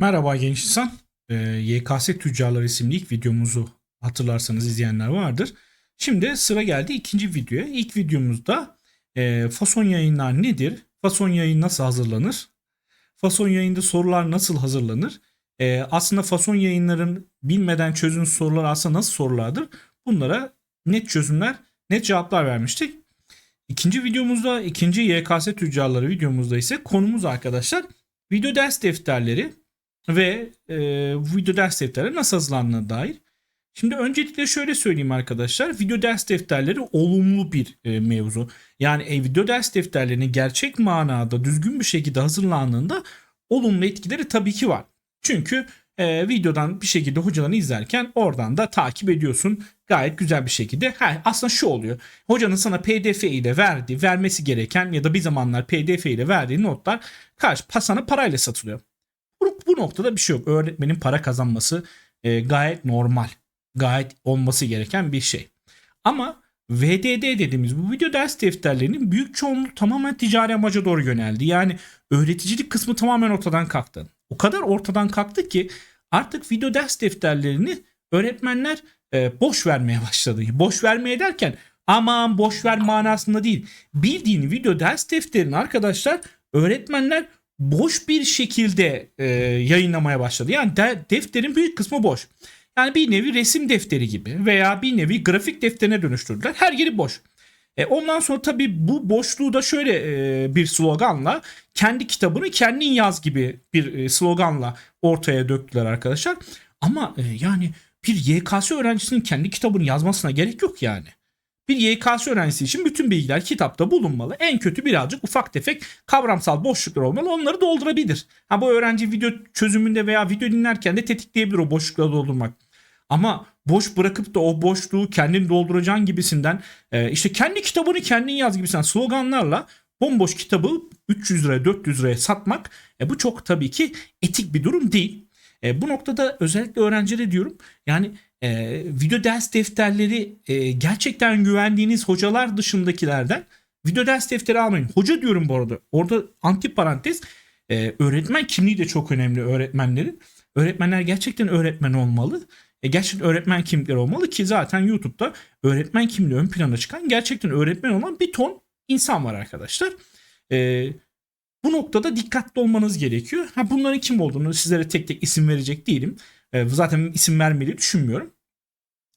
Merhaba genç insan. Ee, YKS Tüccarları isimli ilk videomuzu hatırlarsanız izleyenler vardır. Şimdi sıra geldi ikinci videoya. İlk videomuzda e, fason yayınlar nedir? Fason yayın nasıl hazırlanır? Fason yayında sorular nasıl hazırlanır? E, aslında fason yayınların bilmeden çözüm sorular aslında nasıl sorulardır? Bunlara net çözümler, net cevaplar vermiştik. İkinci videomuzda, ikinci YKS Tüccarları videomuzda ise konumuz arkadaşlar video ders defterleri ve e, video ders defterleri nasıl hazırlandığına dair. Şimdi öncelikle şöyle söyleyeyim arkadaşlar. Video ders defterleri olumlu bir e, mevzu. Yani e, video ders defterlerinin gerçek manada düzgün bir şekilde hazırlandığında olumlu etkileri tabii ki var. Çünkü e, videodan bir şekilde hocalarını izlerken oradan da takip ediyorsun gayet güzel bir şekilde. Ha, aslında şu oluyor. Hocanın sana PDF ile verdiği, vermesi gereken ya da bir zamanlar PDF ile verdiği notlar karşı sana parayla satılıyor. Bu, bu noktada bir şey yok. Öğretmenin para kazanması e, gayet normal. Gayet olması gereken bir şey. Ama VDD dediğimiz bu video ders defterlerinin büyük çoğunluğu tamamen ticari amaca doğru yöneldi. Yani öğreticilik kısmı tamamen ortadan kalktı. O kadar ortadan kalktı ki artık video ders defterlerini öğretmenler e, boş vermeye başladı. Boş vermeye derken aman boş ver manasında değil. Bildiğin video ders defterini arkadaşlar öğretmenler boş bir şekilde e, yayınlamaya başladı. Yani de, defterin büyük kısmı boş. Yani bir nevi resim defteri gibi veya bir nevi grafik defterine dönüştürdüler. Her yeri boş. E ondan sonra tabii bu boşluğu da şöyle e, bir sloganla kendi kitabını kendin yaz gibi bir e, sloganla ortaya döktüler arkadaşlar. Ama e, yani bir YKS öğrencisinin kendi kitabını yazmasına gerek yok yani. Bir YKS öğrencisi için bütün bilgiler kitapta bulunmalı. En kötü birazcık ufak tefek kavramsal boşluklar olmalı. Onları doldurabilir. Ha bu öğrenci video çözümünde veya video dinlerken de tetikleyebilir o boşlukları doldurmak. Ama boş bırakıp da o boşluğu kendin dolduracağın gibisinden e, işte kendi kitabını kendin yaz gibisinden sloganlarla bomboş kitabı 300 liraya 400 liraya satmak e, bu çok tabii ki etik bir durum değil. E, bu noktada özellikle öğrencilere diyorum yani e, video ders defterleri e, gerçekten güvendiğiniz hocalar dışındakilerden video ders defteri almayın. Hoca diyorum bu arada. Orada anti parantez e, öğretmen kimliği de çok önemli öğretmenlerin. Öğretmenler gerçekten öğretmen olmalı. E, gerçekten öğretmen kimlikleri olmalı ki zaten YouTube'da öğretmen kimliği ön plana çıkan gerçekten öğretmen olan bir ton insan var arkadaşlar. E, bu noktada dikkatli olmanız gerekiyor. Ha bunların kim olduğunu sizlere tek tek isim verecek değilim. E, zaten isim vermeyi düşünmüyorum.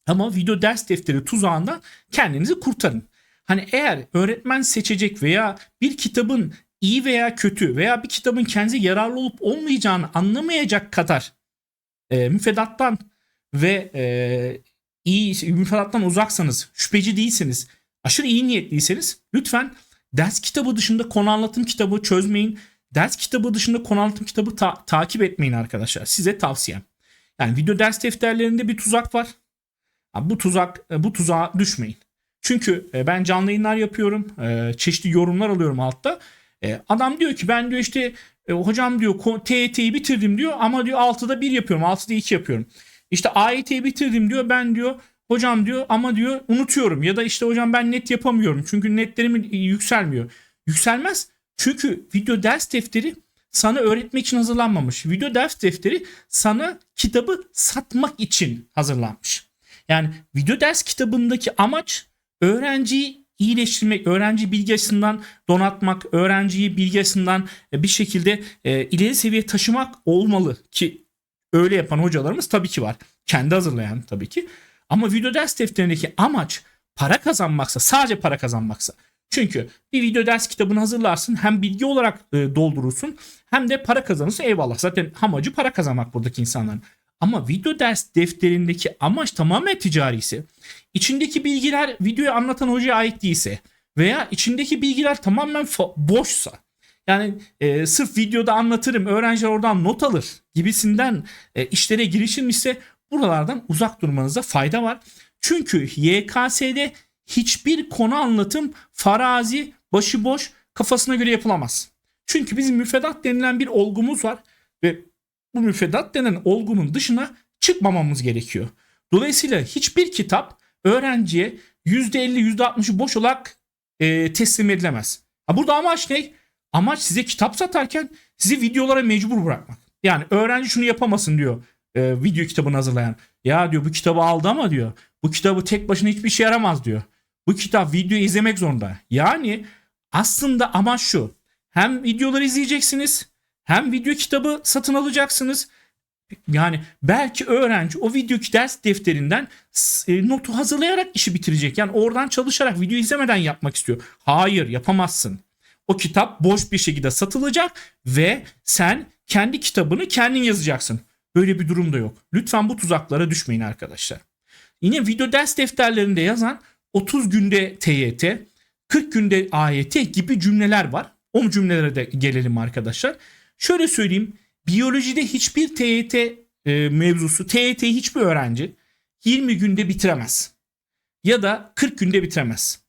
Ama video ders defteri tuzağından kendinizi kurtarın. Hani eğer öğretmen seçecek veya bir kitabın iyi veya kötü veya bir kitabın kendi yararlı olup olmayacağını anlamayacak kadar e, müfredattan ve e, iyi müfredattan uzaksanız, şüpheci değilseniz, aşırı iyi niyetliyseniz lütfen ders kitabı dışında konu anlatım kitabı çözmeyin. Ders kitabı dışında konu anlatım kitabı ta- takip etmeyin arkadaşlar. Size tavsiyem. Yani video ders defterlerinde bir tuzak var. Bu tuzak bu tuzağa düşmeyin. Çünkü e, ben canlı yayınlar yapıyorum. E, çeşitli yorumlar alıyorum altta. E, adam diyor ki ben diyor işte hocam diyor TET'yi bitirdim diyor ama diyor 6'da 1 yapıyorum. 6'da 2 yapıyorum. İşte AYT'yi bitirdim diyor. Ben diyor hocam diyor ama diyor unutuyorum. Ya da işte hocam ben net yapamıyorum. Çünkü netlerim yükselmiyor. Yükselmez. Çünkü video ders defteri sana öğretmek için hazırlanmamış. Video ders defteri sana kitabı satmak için hazırlanmış. Yani video ders kitabındaki amaç öğrenciyi iyileştirmek, öğrenci bilgi açısından donatmak, öğrenciyi bilgi açısından bir şekilde e, ileri seviye taşımak olmalı ki öyle yapan hocalarımız tabii ki var. Kendi hazırlayan tabii ki. Ama video ders defterindeki amaç para kazanmaksa, sadece para kazanmaksa. Çünkü bir video ders kitabını hazırlarsın hem bilgi olarak e, doldurursun hem de para kazanırsın eyvallah. Zaten amacı para kazanmak buradaki insanların. Ama video ders defterindeki amaç tamamen ticari ise, içindeki bilgiler videoyu anlatan hocaya ait değilse veya içindeki bilgiler tamamen boşsa, yani e, sırf videoda anlatırım, öğrenciler oradan not alır gibisinden e, işlere girişilmişse buralardan uzak durmanıza fayda var. Çünkü YKS'de hiçbir konu anlatım farazi, başıboş, kafasına göre yapılamaz. Çünkü bizim müfredat denilen bir olgumuz var ve bu müfredat denen olgunun dışına çıkmamamız gerekiyor. Dolayısıyla hiçbir kitap öğrenciye %50 %60'ı boş olarak e, teslim edilemez. Ha burada amaç ne? Amaç size kitap satarken sizi videolara mecbur bırakmak. Yani öğrenci şunu yapamasın diyor e, video kitabını hazırlayan. Ya diyor bu kitabı aldı ama diyor bu kitabı tek başına hiçbir şey yaramaz diyor. Bu kitap video izlemek zorunda. Yani aslında amaç şu. Hem videoları izleyeceksiniz hem video kitabı satın alacaksınız. Yani belki öğrenci o video ders defterinden e, notu hazırlayarak işi bitirecek. Yani oradan çalışarak video izlemeden yapmak istiyor. Hayır yapamazsın. O kitap boş bir şekilde satılacak ve sen kendi kitabını kendin yazacaksın. Böyle bir durum da yok. Lütfen bu tuzaklara düşmeyin arkadaşlar. Yine video ders defterlerinde yazan 30 günde TYT, 40 günde AYT gibi cümleler var. O cümlelere de gelelim arkadaşlar. Şöyle söyleyeyim. Biyolojide hiçbir TYT e, mevzusu, TYT'yi hiçbir öğrenci 20 günde bitiremez. Ya da 40 günde bitiremez.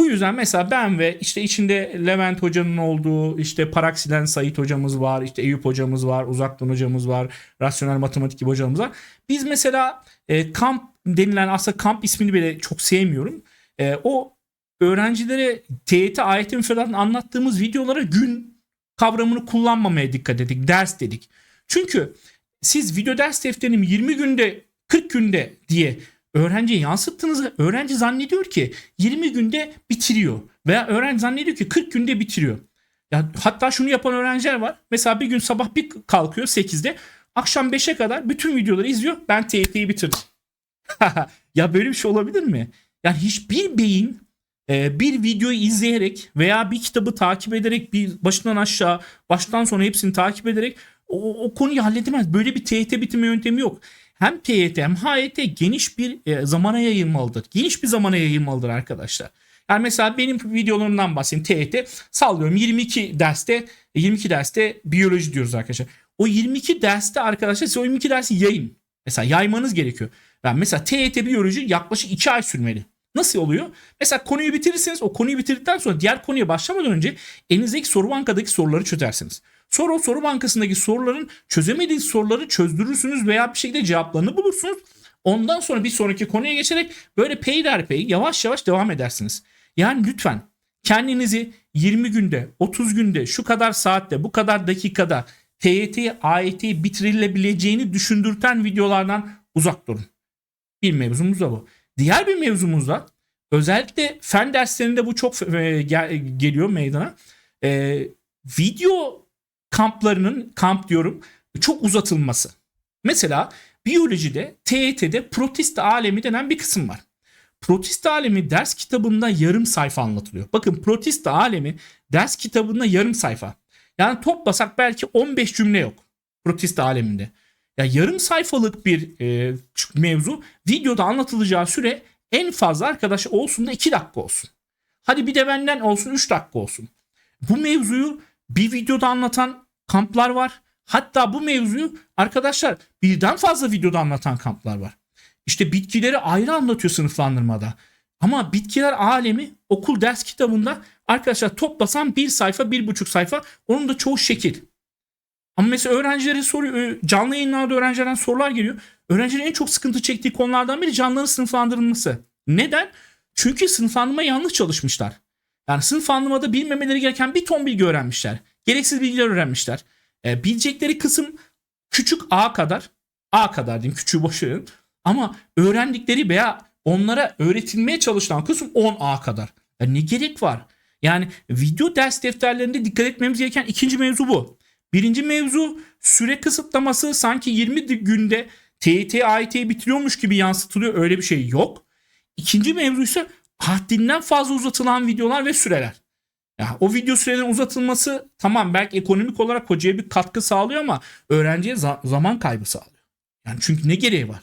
Bu yüzden mesela ben ve işte içinde Levent hocanın olduğu işte Paraksilen Sait hocamız var, işte Eyüp hocamız var, Uzaktan hocamız var, Rasyonel Matematik gibi hocamız var. Biz mesela e, kamp denilen aslında kamp ismini bile çok sevmiyorum. E, o öğrencilere TYT, AYT müfredatını anlattığımız videolara gün kavramını kullanmamaya dikkat ettik. Ders dedik. Çünkü siz video ders defterini 20 günde 40 günde diye öğrenciye yansıttığınızda öğrenci zannediyor ki 20 günde bitiriyor. Veya öğrenci zannediyor ki 40 günde bitiriyor. Ya hatta şunu yapan öğrenciler var. Mesela bir gün sabah bir kalkıyor 8'de. Akşam 5'e kadar bütün videoları izliyor. Ben TYT'yi bitirdim. ya böyle bir şey olabilir mi? Yani hiçbir beyin e, bir videoyu izleyerek veya bir kitabı takip ederek bir başından aşağı baştan sona hepsini takip ederek o, o konuyu halledemez. Böyle bir TYT bitirme yöntemi yok. Hem TYT hem HYT geniş bir e, zamana yayılmalıdır. Geniş bir zamana yayılmalıdır arkadaşlar. Yani mesela benim videolarımdan bahsedeyim TYT sallıyorum 22 derste 22 derste biyoloji diyoruz arkadaşlar. O 22 derste arkadaşlar size o 22 dersi yayın. Mesela yaymanız gerekiyor. Yani mesela TYT biyoloji yaklaşık 2 ay sürmeli. Nasıl oluyor? Mesela konuyu bitirirseniz o konuyu bitirdikten sonra diğer konuya başlamadan önce elinizdeki soru bankadaki soruları çözersiniz. Sonra o soru bankasındaki soruların çözemediğiniz soruları çözdürürsünüz veya bir şekilde cevaplarını bulursunuz. Ondan sonra bir sonraki konuya geçerek böyle peyderpey yavaş yavaş devam edersiniz. Yani lütfen kendinizi 20 günde, 30 günde, şu kadar saatte, bu kadar dakikada TYT, AYT bitirilebileceğini düşündürten videolardan uzak durun. Bir mevzumuz da bu. Diğer bir mevzumuz da özellikle fen derslerinde bu çok e, gel, geliyor meydana. E, video kamplarının kamp diyorum çok uzatılması. Mesela biyolojide TYT'de protist alemi denen bir kısım var. Protist alemi ders kitabında yarım sayfa anlatılıyor. Bakın protist alemi ders kitabında yarım sayfa. Yani toplasak belki 15 cümle yok protist aleminde. Ya yarım sayfalık bir e, mevzu videoda anlatılacağı süre en fazla arkadaş olsun da 2 dakika olsun. Hadi bir de benden olsun 3 dakika olsun. Bu mevzuyu bir videoda anlatan kamplar var. Hatta bu mevzuyu arkadaşlar birden fazla videoda anlatan kamplar var. İşte bitkileri ayrı anlatıyor sınıflandırmada. Ama bitkiler alemi okul ders kitabında arkadaşlar toplasam bir sayfa bir buçuk sayfa onun da çoğu şekil. Ama mesela öğrencilere soruyor canlı yayınlarda öğrencilerden sorular geliyor. Öğrencilerin en çok sıkıntı çektiği konulardan biri canlıların sınıflandırılması. Neden? Çünkü sınıflandırma yanlış çalışmışlar. Yani sınıflandırmada bilmemeleri gereken bir ton bilgi öğrenmişler. Gereksiz bilgiler öğrenmişler. E, bilecekleri kısım küçük A kadar. A kadar diyeyim küçüğü boş verin. Ama öğrendikleri veya onlara öğretilmeye çalışılan kısım 10A kadar. Ya ne gerek var? Yani video ders defterlerinde dikkat etmemiz gereken ikinci mevzu bu. Birinci mevzu süre kısıtlaması sanki 20 günde TYT, AYT'yi bitiriyormuş gibi yansıtılıyor. Öyle bir şey yok. İkinci mevzu ise haddinden fazla uzatılan videolar ve süreler. Ya o video sürelerinin uzatılması tamam belki ekonomik olarak hocaya bir katkı sağlıyor ama öğrenciye za- zaman kaybı sağlıyor. Yani çünkü ne gereği var?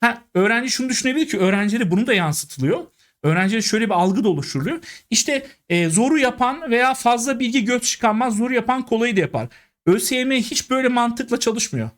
Ha, öğrenci şunu düşünebilir ki öğrencilere bunu da yansıtılıyor. Öğrencilere şöyle bir algı da oluşturuluyor. İşte e, zoru yapan veya fazla bilgi göz çıkarmaz zoru yapan kolayı da yapar. ÖSYM hiç böyle mantıkla çalışmıyor.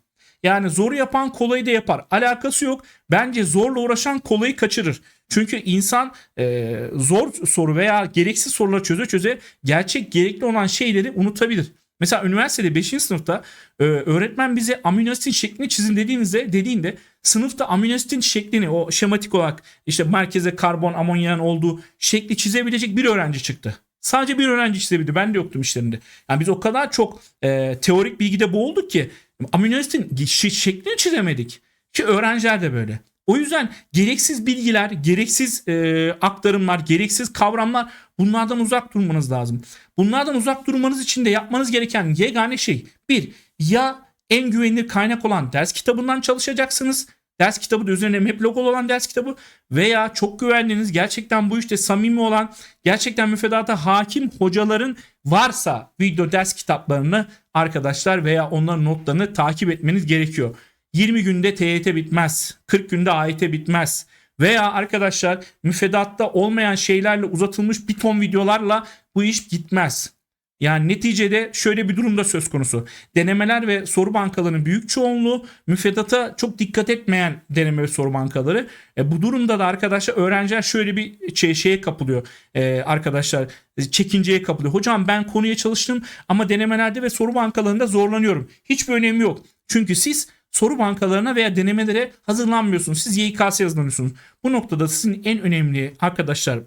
Yani zoru yapan kolayı da yapar. Alakası yok. Bence zorla uğraşan kolayı kaçırır. Çünkü insan e, zor soru veya gereksiz soruları çöze çöze gerçek gerekli olan şeyleri unutabilir. Mesela üniversitede 5. sınıfta e, öğretmen bize amino asit şeklini çizin dediğinizde dediğinde sınıfta amino asitin şeklini o şematik olarak işte merkeze karbon amonyanın olduğu şekli çizebilecek bir öğrenci çıktı. Sadece bir öğrenci çizebildi. Ben de yoktum işlerinde. Yani biz o kadar çok e, teorik bilgide boğulduk ki Amino asitin şi- şeklini çizemedik. Ki öğrenciler de böyle. O yüzden gereksiz bilgiler, gereksiz e, aktarımlar, gereksiz kavramlar bunlardan uzak durmanız lazım. Bunlardan uzak durmanız için de yapmanız gereken yegane şey bir ya en güvenilir kaynak olan ders kitabından çalışacaksınız. Ders kitabı da üzerine map logo olan ders kitabı veya çok güvendiğiniz gerçekten bu işte samimi olan gerçekten müfredata hakim hocaların varsa video ders kitaplarını arkadaşlar veya onların notlarını takip etmeniz gerekiyor. 20 günde TYT bitmez. 40 günde AYT bitmez. Veya arkadaşlar müfredatta olmayan şeylerle uzatılmış bir ton videolarla bu iş gitmez. Yani neticede şöyle bir durumda söz konusu. Denemeler ve soru bankalarının büyük çoğunluğu müfredata çok dikkat etmeyen deneme ve soru bankaları. E, bu durumda da arkadaşlar öğrenciler şöyle bir şey, şeye kapılıyor. E, arkadaşlar çekinceye kapılıyor. Hocam ben konuya çalıştım ama denemelerde ve soru bankalarında zorlanıyorum. Hiçbir önemi yok. Çünkü siz soru bankalarına veya denemelere hazırlanmıyorsunuz. Siz YKS hazırlanıyorsunuz. Bu noktada sizin en önemli arkadaşlar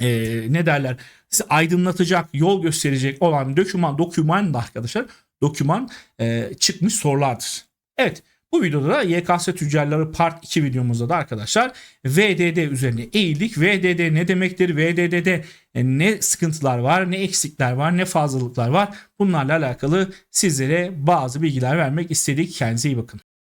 e, ne derler size aydınlatacak, yol gösterecek olan doküman, doküman da arkadaşlar doküman e, çıkmış sorulardır. Evet bu videoda da YKS tüccarları part 2 videomuzda da arkadaşlar VDD üzerine eğildik. VDD ne demektir? VDD'de e, ne sıkıntılar var, ne eksikler var, ne fazlalıklar var. Bunlarla alakalı sizlere bazı bilgiler vermek istedik. Kendinize iyi bakın.